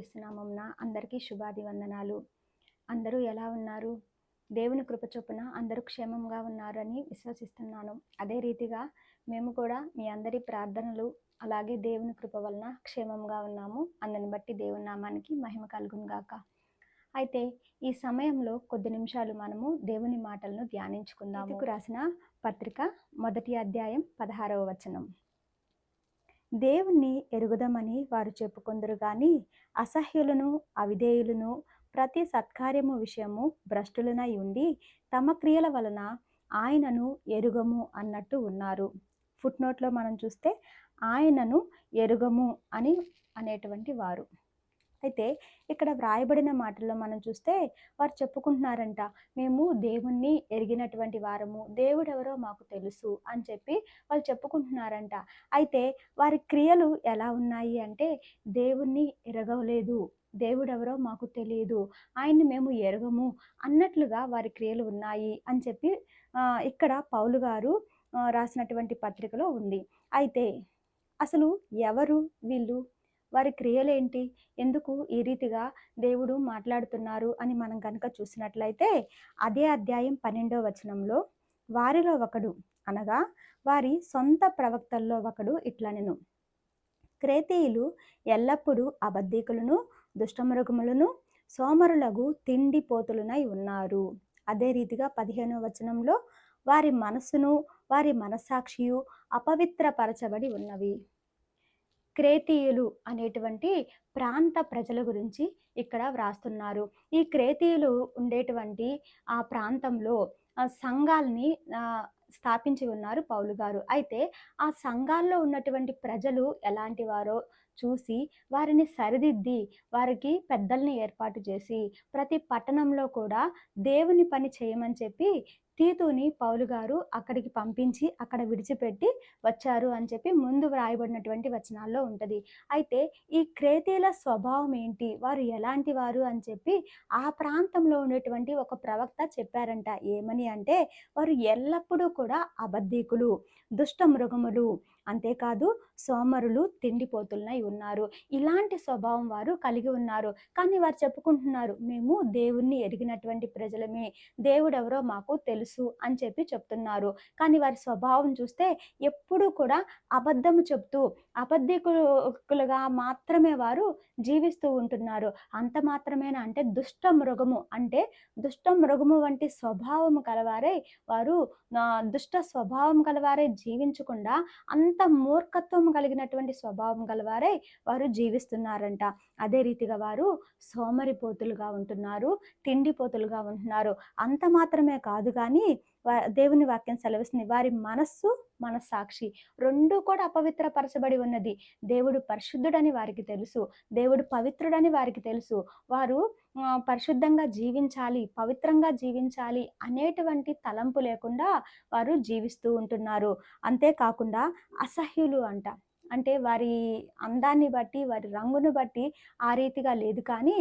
ప్రభువైన అందరికీ శుభాది వందనాలు అందరూ ఎలా ఉన్నారు? దేవుని కృప చొప్పున అందరూ క్షేమంగా ఉన్నారని విశ్వసిస్తున్నాను. అదే రీతిగా మేము కూడా మీ అందరి ప్రార్థనలు అలాగే దేవుని కృప వలన క్షేమంగా ఉన్నాము. అందని బట్టి దేవుని నామానికి మహిమ కలుగును గాక. అయితే ఈ సమయంలో కొద్ది నిమిషాలు మనము దేవుని మాటలను ధ్యానించుకుందాము. రాసిన పత్రిక మొదటి అధ్యాయం పదహారవ వచనం. దేవుణ్ణి ఎరుగుదమని వారు చెప్పుకొందరు గాని అసహ్యులను అవిధేయులను ప్రతి సత్కార్యము విషయము భ్రష్టులనై ఉండి తమ క్రియల వలన ఆయనను ఎరుగము అన్నట్టు ఉన్నారు. ఫుట్ నోట్లో మనం చూస్తే ఆయనను ఎరుగము అని అనేటువంటి వారు. అయితే ఇక్కడ వ్రాయబడిన మాటల్లో మనం చూస్తే వారు చెప్పుకుంటున్నారంట మేము దేవుణ్ణి ఎరిగినటువంటి వారము దేవుడెవరో మాకు తెలుసు అని చెప్పి వాళ్ళు చెప్పుకుంటున్నారంట. అయితే వారి క్రియలు ఎలా ఉన్నాయి అంటే దేవుణ్ణి ఎరగవలేదు దేవుడెవరో మాకు తెలియదు ఆయన్ని మేము ఎరగము అన్నట్లుగా వారి క్రియలు ఉన్నాయి అని చెప్పి ఇక్కడ పౌలు గారు రాసినటువంటి పత్రికలో ఉంది. అయితే అసలు ఎవరు వీళ్ళు? వారి క్రియలేంటి? ఎందుకు ఈ రీతిగా దేవుడు మాట్లాడుతున్నారు అని మనం కనుక చూసినట్లయితే అదే అధ్యాయం పన్నెండో వచనంలో వారిలో ఒకడు అనగా వారి సొంత ప్రవక్తల్లో ఒకడు ఇట్లనెను. క్రేతీయులు ఎల్లప్పుడూ అబద్ధీకులను దుష్టమృగములను సోమరులగు తిండిపోతులునై ఉన్నారు. అదే రీతిగా పదిహేనో వచనంలో వారి మనస్సును వారి మనస్సాక్షియు అపవిత్రపరచబడి ఉన్నవి. క్రేతీయులు అనేటువంటి ప్రాంత ప్రజల గురించి ఇక్కడ వ్రాస్తున్నారు. ఈ క్రేతీయులు ఉండేటువంటి ఆ ప్రాంతంలో సంఘాలని స్థాపించి ఉన్నారు పౌలు గారు. అయితే ఆ సంఘాల్లో ఉన్నటువంటి ప్రజలు ఎలాంటి వారో చూసి వారిని సరిదిద్ది వారికి పెద్దల్ని ఏర్పాటు చేసి ప్రతి పట్టణంలో కూడా దేవుని పని చేయమని చెప్పి తీతుని పౌలు గారు అక్కడికి పంపించి అక్కడ విడిచిపెట్టి వచ్చారు అని చెప్పి ముందు వ్రాయబడినటువంటి వచనాల్లో ఉంటుంది. అయితే ఈ క్రేతీల స్వభావం ఏంటి? వారు ఎలాంటి వారు అని చెప్పి ఆ ప్రాంతంలో ఉండేటువంటి ఒక ప్రవక్త చెప్పారంట. ఏమని అంటే వారు ఎల్లప్పుడూ కూడా అబద్ధీకులు దుష్ట మృగములు అంతేకాదు సోమరులు తిండిపోతులనై ఉన్నారు. ఇలాంటి స్వభావం వారు కలిగి ఉన్నారు. కానీ వారు చెప్పుకుంటున్నారు మేము దేవుణ్ణి ఎరిగినటువంటి ప్రజలమే. దేవుడెవరో మాకు తెలుసు అని చెప్పి చెప్తున్నారు. కానీ వారి స్వభావం చూస్తే ఎప్పుడూ కూడా అబద్ధము చెప్తూ అబద్ధికులుగా మాత్రమే వారు జీవిస్తూ ఉంటున్నారు. అంత మాత్రమేనా అంటే దుష్ట మృగము అంటే దుష్ట మృగము వంటి స్వభావము కలవారై వారు దుష్ట స్వభావం కలవారే జీవించకుండా అంత మూర్ఖత్వం కలిగినటువంటి స్వభావం గలవారై వారు జీవిస్తున్నారంట. అదే రీతిగా వారు సోమరిపోతులుగా ఉంటున్నారు తిండిపోతులుగా ఉంటున్నారు. అంత మాత్రమే కాదు కానీ దేవుని వాక్యం సెలవిస్తుంది. వారి మనస్సు మనస్సాక్షి. రెండు కూడా అపవిత్రపరచబడి ఉన్నది. దేవుడు పరిశుద్ధుడని వారికి తెలుసు. దేవుడు పవిత్రుడని వారికి తెలుసు. వారు పరిశుద్ధంగా జీవించాలి పవిత్రంగా జీవించాలి అనేటువంటి తలంపు లేకుండా వారు జీవిస్తూ ఉంటున్నారు. అంతేకాకుండా అసహ్యులు అంట. అంటే వారి అందాన్ని బట్టి వారి రంగును బట్టి ఆ రీతిగా లేదు. కానీ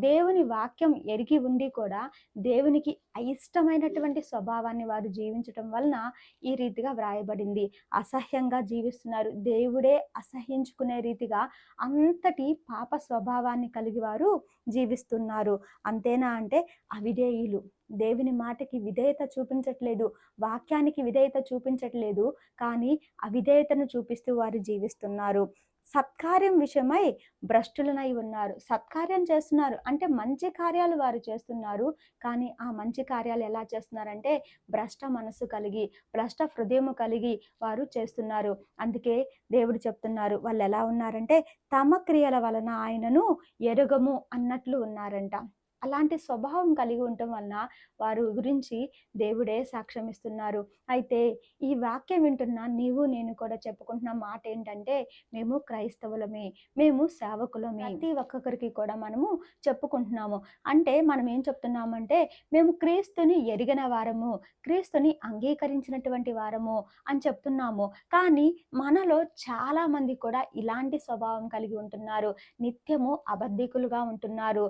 దేవుని వాక్యం ఎరిగి ఉండి కూడా దేవునికి అయిష్టమైనటువంటి స్వభావాన్ని వారు జీవించటం వలన ఈ రీతిగా వ్రాయబడింది. అసహ్యంగా జీవిస్తున్నారు. దేవుడే అసహ్యించుకునే రీతిగా అంతటి పాప స్వభావాన్ని కలిగి వారు జీవిస్తున్నారు. అంతేనా అంటే అవిధేయులు. దేవుని మాటకి విధేయత చూపించట్లేదు వాక్యానికి విధేయత చూపించట్లేదు కానీ అవిధేయతను చూపిస్తూ వారు జీవిస్తున్నారు. సత్కార్యం విషయమై భ్రష్టులనై ఉన్నారు. సత్కార్యం చేస్తున్నారు అంటే మంచి కార్యాలు వారు చేస్తున్నారు కానీ ఆ మంచి కార్యాలు ఎలా చేస్తున్నారంటే భ్రష్ట మనసు కలిగి భ్రష్ట హృదయము కలిగి వారు చేస్తున్నారు. అందుకే దేవుడు చెప్తున్నారు వాళ్ళు ఎలా ఉన్నారంటే తమ క్రియల వలన ఆయనను ఎరుగము అన్నట్లు ఉన్నారంట. అలాంటి స్వభావం కలిగి ఉండటం వలన వారు గురించి దేవుడే సాక్ష్యం ఇస్తున్నారు. అయితే ఈ వాక్యం వింటున్న నీవు నేను కూడా చెప్పుకుంటున్న మాట ఏంటంటే మేము క్రైస్తవులమే మేము సేవకులమే. ప్రతి ఒక్కొక్కరికి కూడా మనము చెప్పుకుంటున్నాము. అంటే మనం ఏం చెప్తున్నామంటే మేము క్రీస్తుని ఎరిగిన వారము క్రీస్తుని అంగీకరించినటువంటి వారము అని చెప్తున్నాము. కానీ మనలో చాలా మంది కూడా ఇలాంటి స్వభావం కలిగి ఉంటున్నారు. నిత్యము అబద్ధికులుగా ఉంటున్నారు.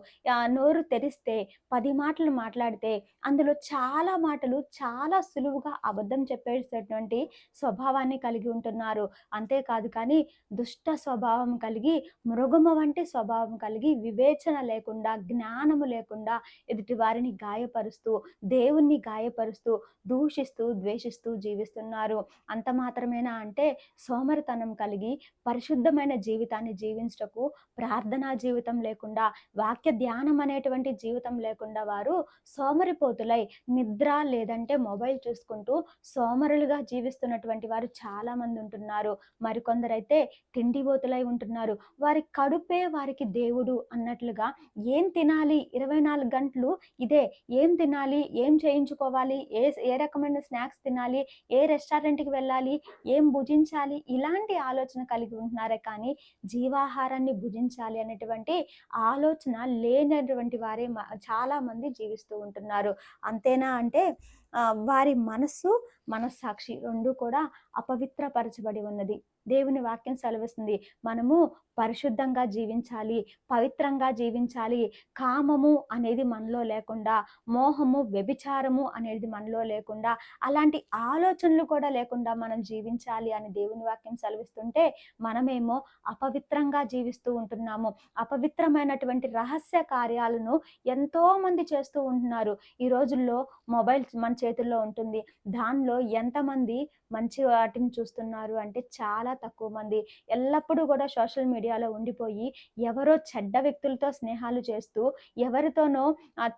నోరు తె తెరిస్తే పది మాటలు మాట్లాడితే అందులో చాలా మాటలు చాలా సులువుగా అబద్ధం చెప్పేసేటువంటి స్వభావాన్ని కలిగి ఉంటున్నారు. అంతేకాదు కానీ దుష్ట స్వభావం కలిగి మృగము వంటి స్వభావం కలిగి వివేచన లేకుండా జ్ఞానము లేకుండా ఎదుటి వారిని గాయపరుస్తూ దేవుణ్ణి గాయపరుస్తూ దూషిస్తూ ద్వేషిస్తూ జీవిస్తున్నారు. అంత మాత్రమేనా అంటే సోమరితనం కలిగి పరిశుద్ధమైన జీవితాన్ని జీవించటకు ప్రార్థనా జీవితం లేకుండా వాక్య ధ్యానం అనేటువంటి జీవితం లేకుండా వారు సోమరిపోతులై నిద్ర లేదంటే మొబైల్ చూసుకుంటూ సోమరులుగా జీవిస్తున్నటువంటి వారు చాలా మంది ఉంటున్నారు. మరికొందరైతే తిండిపోతులై ఉంటున్నారు. వారి కడుపే వారికి దేవుడు అన్నట్లుగా ఏం తినాలి? ఇరవై నాలుగు గంటలు ఇదే. ఏం తినాలి? ఏం చేయించుకోవాలి? ఏ ఏ రకమైన స్నాక్స్ తినాలి? ఏ రెస్టారెంట్కి వెళ్ళాలి? ఏం భుజించాలి? ఇలాంటి ఆలోచన కలిగి ఉంటున్నారే కానీ జీవాహారాన్ని భుజించాలి అనేటువంటి ఆలోచన లేనటువంటి వారే చాలా మంది జీవిస్తూ ఉంటున్నారు. అంతేనా అంటే వారి మనస్సు మనస్సాక్షి రెండు కూడా అపవిత్రపరచబడి ఉన్నది. దేవుని వాక్యం సెలవిస్తుంది. మనము పరిశుద్ధంగా జీవించాలి పవిత్రంగా జీవించాలి. కామము అనేది మనలో లేకుండా మోహము వ్యభిచారము అనేది మనలో లేకుండా అలాంటి ఆలోచనలు కూడా లేకుండా మనం జీవించాలి అని దేవుని వాక్యం సెలవిస్తుంటే మనమేమో అపవిత్రంగా జీవిస్తూ ఉంటున్నాము. అపవిత్రమైనటువంటి రహస్య కార్యాలను ఎంతో మంది చేస్తూ ఉంటున్నారు. ఈ రోజుల్లో మొబైల్ మన చేతుల్లో ఉంటుంది. దానిలో ఎంతమంది మంచి వాటిని చూస్తున్నారు అంటే చాలా తక్కువ మంది. ఎల్లప్పుడూ కూడా సోషల్ మీడియాలో ఉండిపోయి ఎవరో చెడ్డ వ్యక్తులతో స్నేహాలు చేస్తూ ఎవరితోనో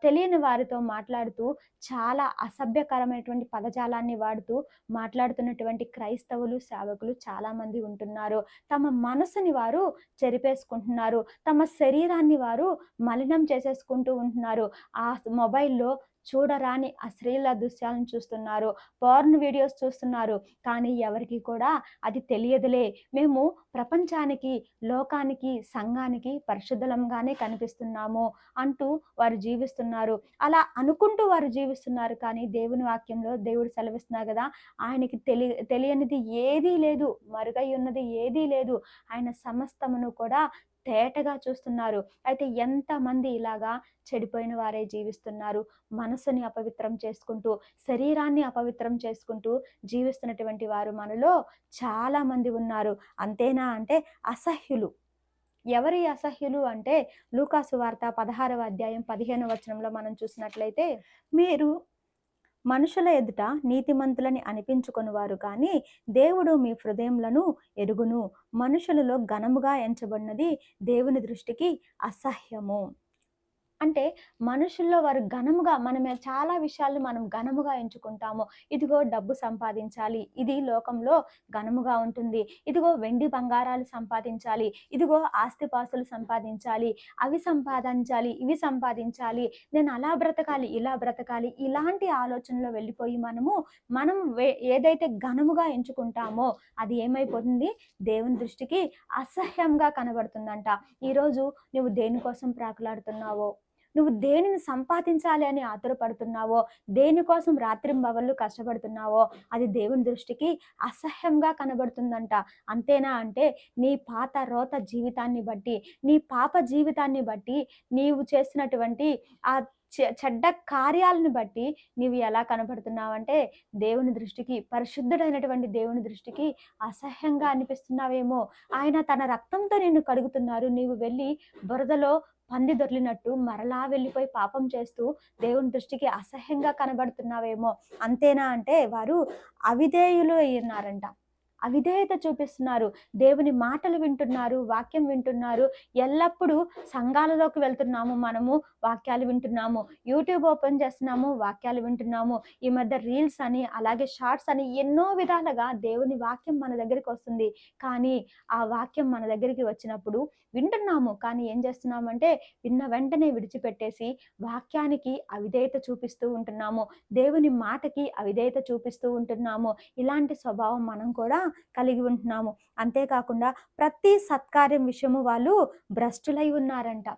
తెలియని వారితో మాట్లాడుతూ చాలా అసభ్యకరమైనటువంటి పదజాలాన్ని వాడుతూ మాట్లాడుతున్నటువంటి క్రైస్తవులు సేవకులు చాలామంది ఉంటున్నారు. తమ మనసుని వారు చెరిపేసుకుంటున్నారు. తమ శరీరాన్ని వారు మలినం చేసేసుకుంటూ ఉంటున్నారు. ఆ మొబైల్లో చూడరాని అశ్లీల దృశ్యాలను చూస్తున్నారు పోర్న్ వీడియోస్ చూస్తున్నారు. కానీ ఎవరికి కూడా అది తెలియదులే. మేము ప్రపంచానికి లోకానికి సంఘానికి పరిశుద్ధలంగానే కనిపిస్తున్నాము అంటూ వారు జీవిస్తున్నారు. అలా అనుకుంటూ వారు జీవిస్తున్నారు. కానీ దేవుని వాక్యంలో దేవుడు సెలవిస్తున్నారు కదా ఆయనకి తెలి తెలియనిది ఏదీ లేదు మరుగై ఉన్నది ఏదీ లేదు. ఆయన సమస్తమును కూడా తేటగా చూస్తున్నారు. అయితే ఎంతమంది ఇలాగా చెడిపోయిన వారే జీవిస్తున్నారు? మనసుని అపవిత్రం చేసుకుంటూ శరీరాన్ని అపవిత్రం చేసుకుంటూ జీవిస్తున్నటువంటి వారు మనలో చాలామంది ఉన్నారు. అంతేనా అంటే అసహ్యులు. ఎవరి అసహ్యులు అంటే లూకాసు వార్త పదహారవ అధ్యాయం పదిహేను వచనంలో మనం చూసినట్లయితే మీరు మనుషుల ఎదుట నీతిమంతులని అనిపించుకొనివారు కానీ దేవుడు మీ హృదయములను ఎరుగును. మనుషులలో ఘనముగా ఎంచబడినది దేవుని దృష్టికి అసహ్యము. అంటే మనుషుల్లో వారు ఘనముగా మనం చాలా విషయాలు మనం ఘనముగా ఎంచుకుంటాము. ఇదిగో డబ్బు సంపాదించాలి ఇది లోకంలో ఘనముగా ఉంటుంది. ఇదిగో వెండి బంగారాలు సంపాదించాలి ఇదిగో ఆస్తిపాస్తులు సంపాదించాలి అవి సంపాదించాలి ఇవి సంపాదించాలి. నేను అలా బ్రతకాలి ఇలా బ్రతకాలి ఇలాంటి ఆలోచనలో వెళ్ళిపోయి మనము మనం ఏదైతే ఘనముగా ఎంచుకుంటామో అది ఏమైపోతుంది? దేవుని దృష్టికి అసహ్యంగా కనబడుతుందంట. ఈరోజు నువ్వు దేనికోసం ప్రాకులాడుతున్నావో? నువ్వు దేనిని సంపాదించాలి అని ఆతురపడుతున్నావో దేనికోసం రాత్రింబవళ్ళు కష్టపడుతున్నావో అది దేవుని దృష్టికి అసహ్యంగా కనబడుతుందంట. అంతేనా అంటే నీ పాత రోత జీవితాన్ని బట్టి నీ పాప జీవితాన్ని బట్టి నీవు చేసినటువంటి ఆ చెడ్డ కార్యాలను బట్టి నీవు ఎలా కనపడుతున్నావంటే దేవుని దృష్టికి పరిశుద్ధుడైనటువంటి దేవుని దృష్టికి అసహ్యంగా అనిపిస్తున్నావేమో. ఆయన తన రక్తంతో నిన్ను కడుగుతున్నారు. నీవు వెళ్ళి బురదలో పంది దొర్లినట్టు మరలా వెళ్ళిపోయి పాపం చేస్తూ దేవుని దృష్టికి అసహ్యంగా కనబడుతున్నావేమో. అంతేనా అంటే వారు అవిధేయులు అయినారంట. అవిధేయత చూపిస్తున్నారు. దేవుని మాటలు వింటున్నారు వాక్యం వింటున్నారు. ఎల్లప్పుడూ సంఘాలలోకి వెళ్తున్నాము మనము వాక్యాలు వింటున్నాము. యూట్యూబ్ ఓపెన్ చేస్తున్నాము వాక్యాలు వింటున్నాము. ఈ మధ్య రీల్స్ అని అలాగే షార్ట్స్ అని ఎన్నో విధాలుగా దేవుని వాక్యం మన దగ్గరికి వస్తుంది. కానీ ఆ వాక్యం మన దగ్గరికి వచ్చినప్పుడు వింటున్నాము. కానీ ఏం చేస్తున్నామంటే విన్న వెంటనే విడిచిపెట్టేసి వాక్యానికి అవిధేయత చూపిస్తూ ఉంటున్నాము. దేవుని మాటకి అవిధేయత చూపిస్తూ ఉంటున్నాము. ఇలాంటి స్వభావం మనం కూడా కలిగి ఉంటున్నాము. అంతేకాకుండా ప్రతి సత్కార్యం విషయము వాళ్ళు భ్రష్టులై ఉన్నారంట.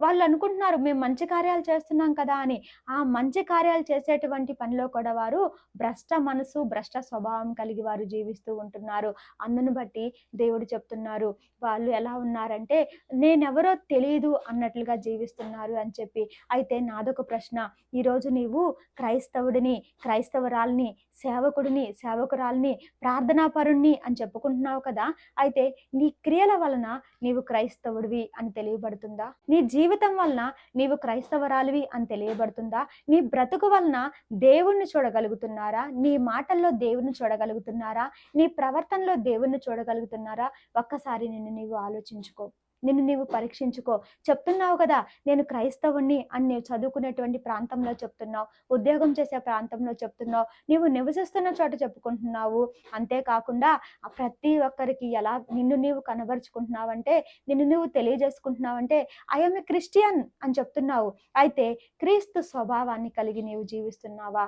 వాళ్ళు అనుకుంటున్నారు మేము మంచి కార్యాలు చేస్తున్నాం కదా అని. ఆ మంచి కార్యాలు చేసేటువంటి పనిలో కూడా వారు భ్రష్ట మనసు భ్రష్ట స్వభావం కలిగి వారు జీవిస్తూ ఉంటున్నారు. అందును బట్టి దేవుడు చెప్తున్నారు వాళ్ళు ఎలా ఉన్నారంటే నేనెవరో తెలియదు అన్నట్లుగా జీవిస్తున్నారు అని చెప్పి. అయితే నాదొక ప్రశ్న ఈరోజు నీవు క్రైస్తవుడిని క్రైస్తవరాల్ని సేవకుడిని సేవకురాల్ని ప్రార్థనాపరుణ్ణి అని చెప్పుకుంటున్నావు కదా. అయితే నీ క్రియల వలన నీవు క్రైస్తవుడివి అని తెలియబడుతుందా? నీ జీవితం వలన నీవు క్రైస్తవరాలివి అని తెలియబడుతుందా? నీ బ్రతుకు వలన దేవుణ్ణి చూడగలుగుతున్నారా? నీ మాటల్లో దేవుణ్ణి చూడగలుగుతున్నారా? నీ ప్రవర్తనలో దేవుణ్ణి చూడగలుగుతున్నారా? ఒక్కసారి నిన్ను నీవు ఆలోచించుకో. నిన్ను నీవు పరీక్షించుకో. చెప్తున్నావు కదా నేను క్రైస్తవుణ్ణి అని నీవు చదువుకునేటువంటి ప్రాంతంలో చెప్తున్నావు ఉద్యోగం చేసే ప్రాంతంలో చెప్తున్నావు నీవు నివసిస్తున్న చోట చెప్పుకుంటున్నావు. అంతేకాకుండా ప్రతి ఒక్కరికి ఎలా నిన్ను నీవు కనబరుచుకుంటున్నావంటే నిన్ను నువ్వు తెలియజేసుకుంటున్నావంటే ఐఎమ్ ఏ క్రిస్టియన్ అని చెప్తున్నావు. అయితే క్రీస్తు స్వభావాన్ని కలిగి నీవు జీవిస్తున్నావా?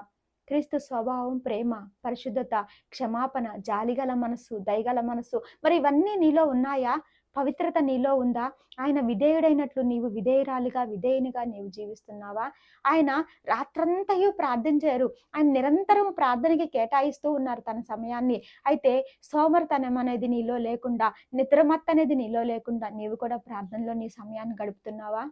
క్రీస్తు స్వభావం ప్రేమ పరిశుద్ధత క్షమాపణ జాలిగల మనస్సు దయగల మనస్సు మరి ఇవన్నీ నీలో ఉన్నాయా? పవిత్రత నీలో ఉందా? ఆయన విధేయుడైనట్లు నీవు విధేయురాలిగా విధేయునిగా నీవు జీవిస్తున్నావా? ఆయన రాత్రంతయు ప్రార్థించారు ఆయన నిరంతరం ప్రార్థనకి కేటాయిస్తూ ఉన్నారు తన సమయాన్ని. అయితే సోమర్తనం అనేది నీలో లేకుండా నిద్రమత్త అనేది నీలో లేకుండా నీవు కూడా ప్రార్థనలో నీ సమయాన్ని గడుపుతున్నావా?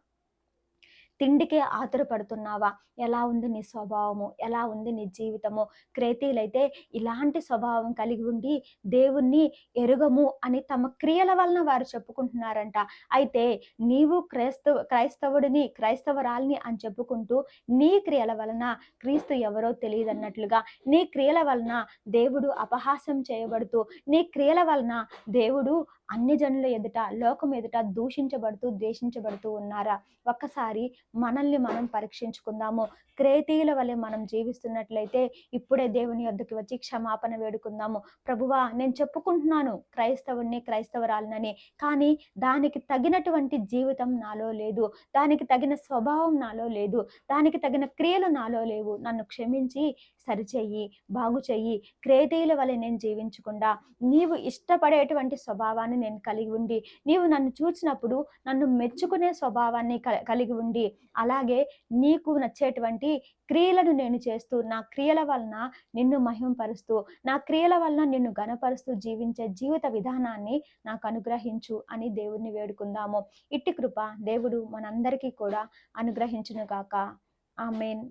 తిండికే ఆతురపడుతున్నావా? ఎలా ఉంది నీ స్వభావము? ఎలా ఉంది నీ జీవితము? క్రేతీలైతే ఇలాంటి స్వభావం కలిగి ఉండి దేవుణ్ణి ఎరుగము అని తమ క్రియల వలన వారు చెప్పుకుంటున్నారంట. అయితే నీవు క్రైస్తవ క్రైస్తవుడిని క్రైస్తవరాల్ని అని చెప్పుకుంటూ నీ క్రియల వలన క్రీస్తు ఎవరో తెలియదన్నట్లుగా నీ క్రియల వలన దేవుడు అపహాసం చేయబడుతూ నీ క్రియల వలన దేవుడు అన్ని జనుల ఎదుట లోకం ఎదుట దూషించబడుతూ ద్వేషించబడుతూ ఉన్నారా? ఒక్కసారి మనల్ని మనం పరీక్షించుకుందాము. క్రేతీయుల వలె మనం జీవిస్తున్నట్లయితే ఇప్పుడే దేవుని వద్దకు వచ్చి క్షమాపణ వేడుకుందాము. ప్రభువా నేను చెప్పుకుంటున్నాను క్రైస్తవుని క్రైస్తవరాలనని కానీ దానికి తగినటువంటి జీవితం నాలో లేదు. దానికి తగిన స్వభావం నాలో లేదు. దానికి తగిన క్రియలు నాలో లేవు. నన్ను క్షమించి సరిచెయ్యి బాగు చెయ్యి క్రేతీయుల వలె నేను జీవించకుండా నీవు ఇష్టపడేటువంటి స్వభావాన్ని నేను కలిగి ఉండి నీవు నన్ను చూసినప్పుడు నన్ను మెచ్చుకునే స్వభావాన్ని కలిగి ఉండి అలాగే నీకు నచ్చేటువంటి క్రియలను నేను చేస్తూ నా క్రియల వలన నిన్ను మహింపరుస్తూ నా క్రియల వలన నిన్ను గనపరుస్తూ జీవించే జీవిత విధానాన్ని నాకు అనుగ్రహించు అని దేవుణ్ణి వేడుకుందాము. ఇట్టి కృప దేవుడు మనందరికీ కూడా అనుగ్రహించును ఆ ఆమెన్.